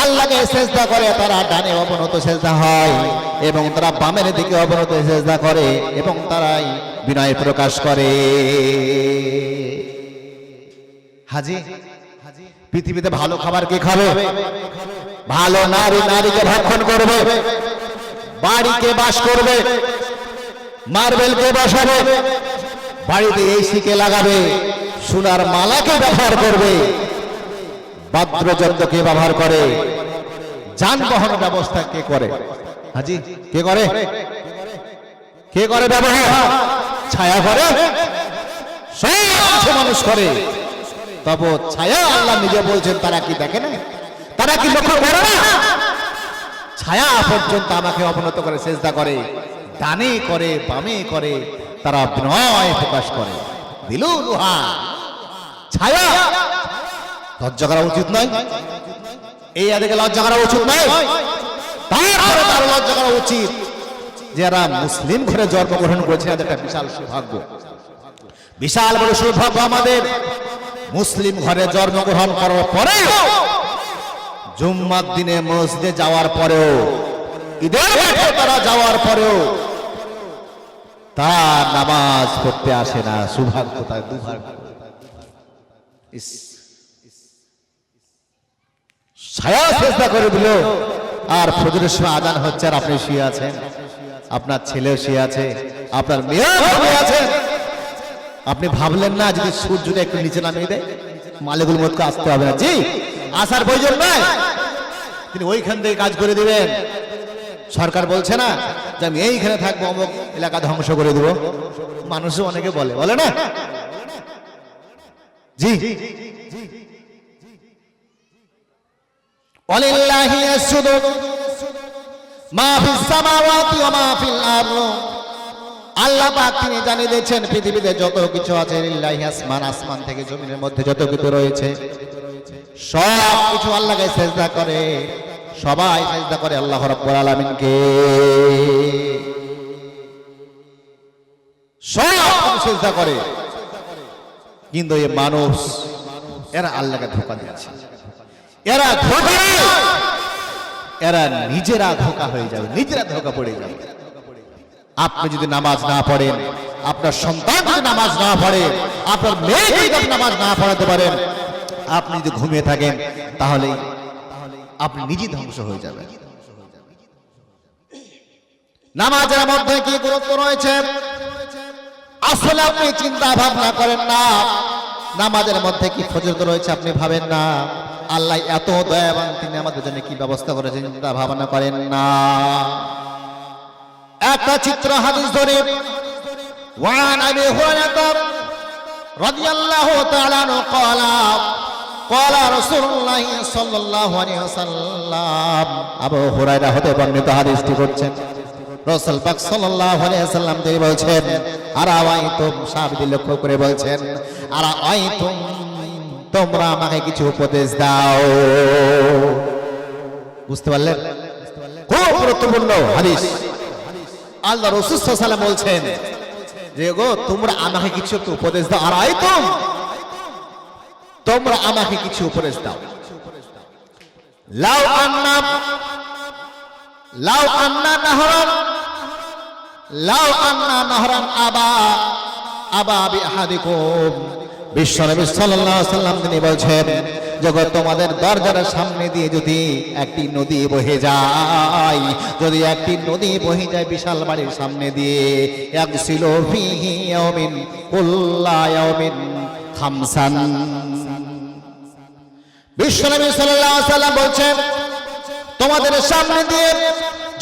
আল্লাহকে চেষ্টা করে, তারা ডানে অবনত চেষ্টা হয় এবং তারা বামের দিকে অবনত চেষ্টা করে এবং তারাই বিনয় প্রকাশ করে। হাজি, পৃথিবীতে ভালো খাবার কি খাবে? ভালো নারী নারীকে ভক্ষণ করবে বাড়িকে বাস করবে, মার্বেলকে বসাবে, বাড়িতে এসিকে লাগাবে, সোনার মালাকে ব্যবহার করবে বাদ্যযন্ত্রকে ব্যবহার করে। যানবাহন ব্যবস্থা কে করে? হাজি, কে করে? কে করে ব্যবহার? ছায়া করে। সব মানুষ করে। তবে ছায়া আল্লাহ নিজে বলছেন, তারা কি দেখে না তারা কি লক্ষ্য করে ছায়া পর্যন্ত আমাকে অবনত করে চেষ্টা করে ডানে করে, বামে করে, তারা বিনয় প্রকাশ করে। দিল লোহা ছায়া লজ্জা করা উচিত নয়। এই আদিকে লজ্জা করা উচিত নয়। তারপরে তার লজ্জা করা উচিত যারা মুসলিম ঘরে জন্মগ্রহণ করেছে তাদের একটা বিশাল সৌভাগ্য। বিশাল বড় সৌভাগ্য আমাদের। মুসলিম ঘরে জন্মগ্রহণ করার পরে জুম্মার দিনে মসজিদে যাওয়ার পরেও, ঈদের মাঠে তারা যাওয়ার পরেও তারা নামাজ পড়তে আসে না। সৌভাগ্য তার দুর্ভাগ্য ইস। ছায়া চেষ্টা করে দিল। আর ফজরের সময় আদান হচ্ছে আর আপনি শুয়ে আছেন। আপনার ছেলেও শুয়ে আছে, আপনার মেয়েও আছে। আপনি ভাবলেন না যদি সূর্যটা একটু নিচে নামিয়ে দেয়, মালিকুল মতকে আসতে হবে না। জি, আসার প্রয়োজন নয় তিনি ওইখান থেকে কাজ করে দিবেন। সরকার বলছে না যে আমি এইখানে থাকব, অমুক এলাকা ধ্বংস করে দিব। মানুষও অনেকে বলে বলে না? জি জি। ওয়ালিল্লাহি ইয়াসজুদু। মা ফিস সামাওয়াতি ওয়া মা ফিল আরদ। আল্লাহ পাক তিনি জানিয়ে দিয়েছেন, পৃথিবীতে যত কিছু আছে আসমান আসমান থেকে জমিনের মধ্যে যত কিছু রয়েছে, সব কিছু আল্লাহকে সেজদা করে। সবাই সেজদা করে আল্লাহ রাব্বুল আলামিনকে। সব সেজদা করে। কিন্তু এই মানুষ, এরা আল্লাহকে ধোকা দিয়েছে। এরা ধোকা এরা নিজেরা ধোকা হয়ে যাবে, নিজেরা ধোকা পড়ে যাবে। আপনি যদি নামাজ না পড়েন, আপনার সন্তান যদি নামাজ না পড়ে, আপনার মেয়ে যদি নামাজ না পড়াতে পারেন, আপনি যদি ঘুমিয়ে থাকেন, তাহলে আপনি নিজে ধ্বংস হয়ে যাবেন। নামাজের মধ্যে কি গুরুত্ব রয়েছে? আসলে আপনি চিন্তা ভাবনা করেন না। নামাজের মধ্যে কি ফজরত রয়েছে আপনি ভাবেন না। আল্লাহ এত দয়াবান তিনি আমাদের জন্য কি ব্যবস্থা করেছেন চিন্তা ভাবনা করেন না একটা চিত্র হাদিস ধরে وعن ابي هريره رضي الله تعالى عنه قال قال رسول الله صلى الله عليه وسلم আবু হুরায়রা হতে বর্ণিত হাদিসটি করছেন রাসূল পাক সাল্লাল্লাহু আলাইহি সাল্লাম তিনি বলছেন আর আওয়াইতুম সাহাবীদের লক্ষ্য করে বলছেন আর আওয়াইতুম তোমরা আমাকে কিছু উপদেশ দাও। বুঝতে পারলেন? খুব গুরুত্বপূর্ণ হাদিস। আল্লাহ রসুল সাল্লাম বলছেন যে, গো, তোমরা আমাকে কিছু একটু উপদেশ দাও। আর তুম তোমরা আমাকে কিছু উপদেশ দাও। লাউ আন্না লাউ আন্না নাহরান, লাউ আন্না নাহরান আবা আবা বি বিশ্বনবী আলাইহি সাল্লাম তিনি বলছেন, জগৎ তোমাদের দরজার সামনে দিয়ে যদি একটি নদী বহে যায়, যদি একটি নদী বহে যায় বিশাল বাড়ির সামনে দিয়ে ফিহি ইয়াউমিন কুল্লা খামসান। বিশ্বনবী সাল্লাল্লাহু সাল্লাম বলছেন, তোমাদের সামনে দিয়ে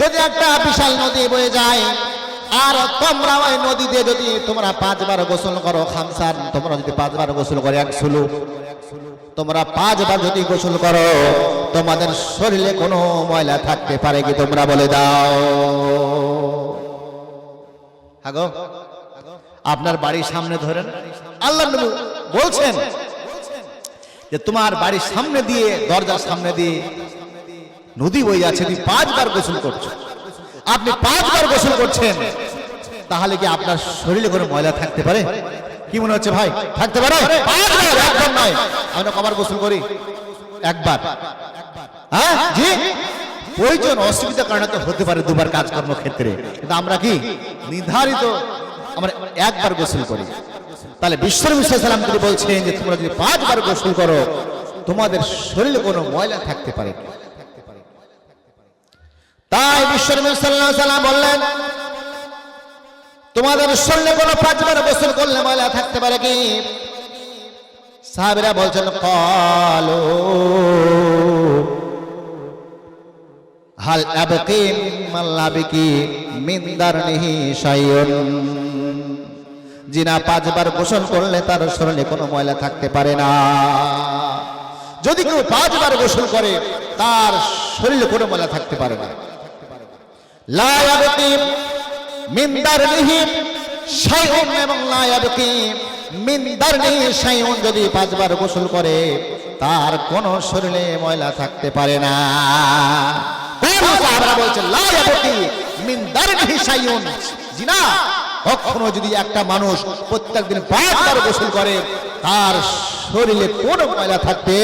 যদি একটা বিশাল নদী বয়ে যায় আর তোমরা ওই নদী দিয়ে যদি তোমরা পাঁচবার গোসল করো, খামসান, তোমরা যদি পাঁচবার গোসল করো এক সুলু। তোমরা পাঁচবার যদি গোসল করো, তোমাদের শরীরে কোনো ময়লা থাকতে পারে কি তোমরা বলে দাও? হাগো, আপনার বাড়ির সামনে ধরেন। আল্লাহ বলছেন যে, তোমার বাড়ির সামনে দিয়ে, দরজার সামনে দিয়ে নদী বই আছে তুমি পাঁচবার গোসল করছ। আপনি পাঁচবার গোসল করছেন, তাহলে কি আপনার শরীরে কোনো ময়লা থাকতে পারে? কি মনে হচ্ছে ভাই? থাকতে পারে? আমরা কবার গোসল করি। একবার। হ্যাঁ? জি? প্রয়োজন অসুবিধা কারণে তো হতে পারে দুবার কাজকর্ম ক্ষেত্রে। কিন্তু আমরা কি? নির্ধারিত আমরা একবার গোসল করি। তাহলে বিশ্বনবী সাল্লাম তিনি বলছেন যে তোমরা যদি পাঁচবার গোসল করো, তোমাদের শরীরে কোনো ময়লা থাকতে পারে? তাই বিশ্বনবী সাল্লাল্লাহু আলাইহি সাল্লাম বললেন, তোমাদের শরীরে কোনো পাঁচবার গোসল করলে ময়লা থাকতে পারে কি? সাহাবীরা বলছেন, কালো হাল আবকি মাল্লাবিকি মিন দারনিহি শাইউন। জিনা পাঁচবার গোসল করলে তার শরীরে কোনো ময়লা থাকতে পারে না। যদি কেউ পাঁচবার গোসল করে, তার শরীরে কোনো ময়লা থাকতে পারে না। লা ইয়াবকি মিন দারনিহি শাইউন এবং লা ইয়াবকি মিন দারনিহি শাইউন যদি পাঁচবার গোসল করে, তার কোন শরীরে ময়লা থাকতে পারে না। মিন শাইউন। জিনা, কখনো যদি একটা মানুষ প্রত্যেকদিন পাঁচবার গোসল করে, তার শরীরে কোনো ময়লা থাকতে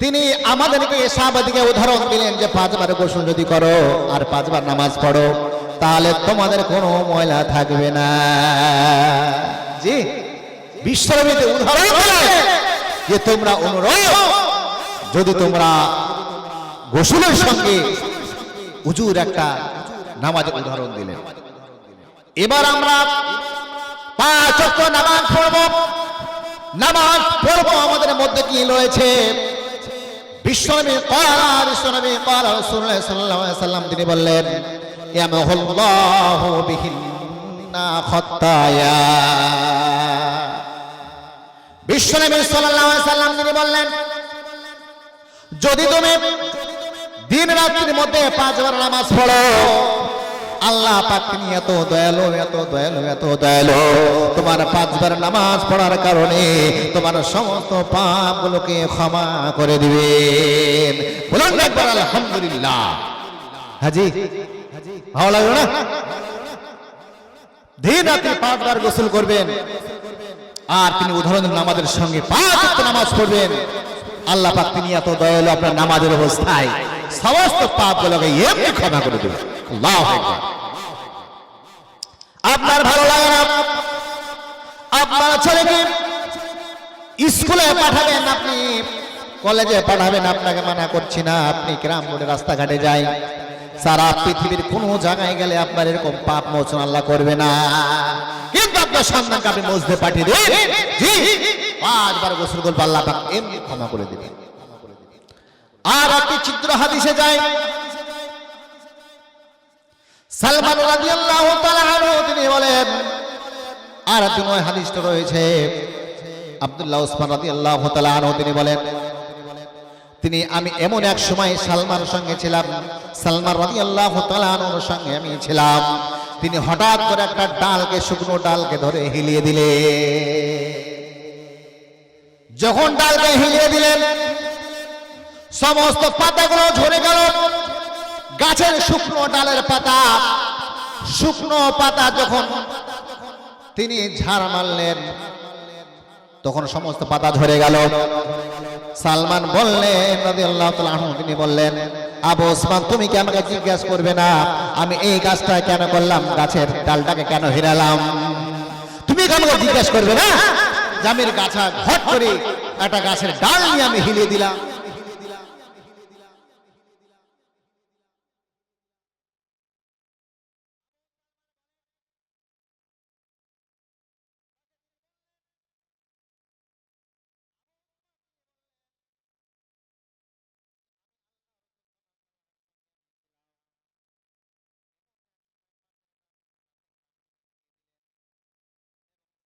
তিনি আমাদেরকে সাহাবাদিকে উদাহরণ দিলেন যে পাঁচবার গোসল যদি করো আর পাঁচবার নামাজ পড়ো, তাহলে তোমাদের কোনো ময়লা থাকবে না। জি বিশ্বরবিতে উদাহরণ যে তোমরা অনুরোধ যদি তোমরা গোসলের সঙ্গে উজুর একটা নামাজের উদাহরণ দিলেন। এবার আমরা পাঁচ নামাজ পড়ব। নামাজ পড়ব আমাদের মধ্যে কি রয়েছে? তিনি বললেন যদি তুমি দিন রাত্রির মধ্যে পাঁচবার নামাজ পড়ো আল্লাহ পাক তিনি এত দয়ালু এত দয়ালু এত দয়ালু। তোমার পাঁচবার নামাজ পড়ার কারণে তোমার সমস্ত পাপগুলোকে ক্ষমা করে দিবেন। বলুন একবার, আলহামদুলিল্লাহ। হাজি, ভালো লাগল না? দিন রাত্রি পাঁচবার গোসল করবেন। আর তিনি উদাহরণ আমাদের সঙ্গে পাঁচ নামাজ পড়বেন। আল্লাহ পাক তিনি এত দয়ালু আপনার নামাজের অবস্থায় সমস্ত পাপগুলোকে এমনি ক্ষমা করে দেবেন। আপনার ভালো লাগে না? আপনার ছেলেকে স্কুলে পাঠাবেন আপনি? কলেজে পাঠাবেন, আপনাকে মানা করছি না। আপনি গ্রাম মোড়ে রাস্তাঘাটে যাই। সারা পৃথিবীর কোন জায়গায় গেলে আপনার এরকম পাপ মোচন আল্লাহ করবে না। কিন্তু আপনার সন্তানকে আপনি মসজিদে পাঠিয়ে দেন। জি। পাঁচবার গোসল করব, আল্লাহ এমনি ক্ষমা করে দেবেন। আর একটি চিত্র হাদিসে যায় সালমান রাদিয়াল্লাহু তাআলা তিনি বলেন, আর একটি নয় হাদিসটা রয়েছে। আব্দুল্লাহ ওসমান রাদিয়াল্লাহু তাআলা তিনি বলেন, তিনি, আমি এমন এক সময় সালমার সঙ্গে ছিলাম, সালমান রাদিয়াল্লাহু তাআলা সঙ্গে আমি ছিলাম। তিনি হঠাৎ করে একটা ডালকে, শুকনো ডালকে ধরে হিলিয়ে দিলে যখন ডালকে হিলিয়ে দিলেন, সমস্ত পাতাগুলো ঝরে গেল। গাছের শুকনো ডালের পাতা, শুকনো পাতা যখন তিনি ঝাড় মারলেন, তখন সমস্ত পাতা ঝরে গেল। সালমান বললেন তিনি বললেন, আবু ওসমান, তুমি কি আমাকে জিজ্ঞাসা করবে না? আমি এই কাজটা কেন করলাম? গাছের ডালটাকে কেন হিরালাম? তুমি আমাকে জিজ্ঞাসা করবে না? আমি গাছা, ঘট করে একটা গাছের ডাল নিয়ে আমি হিলিয়ে দিলাম।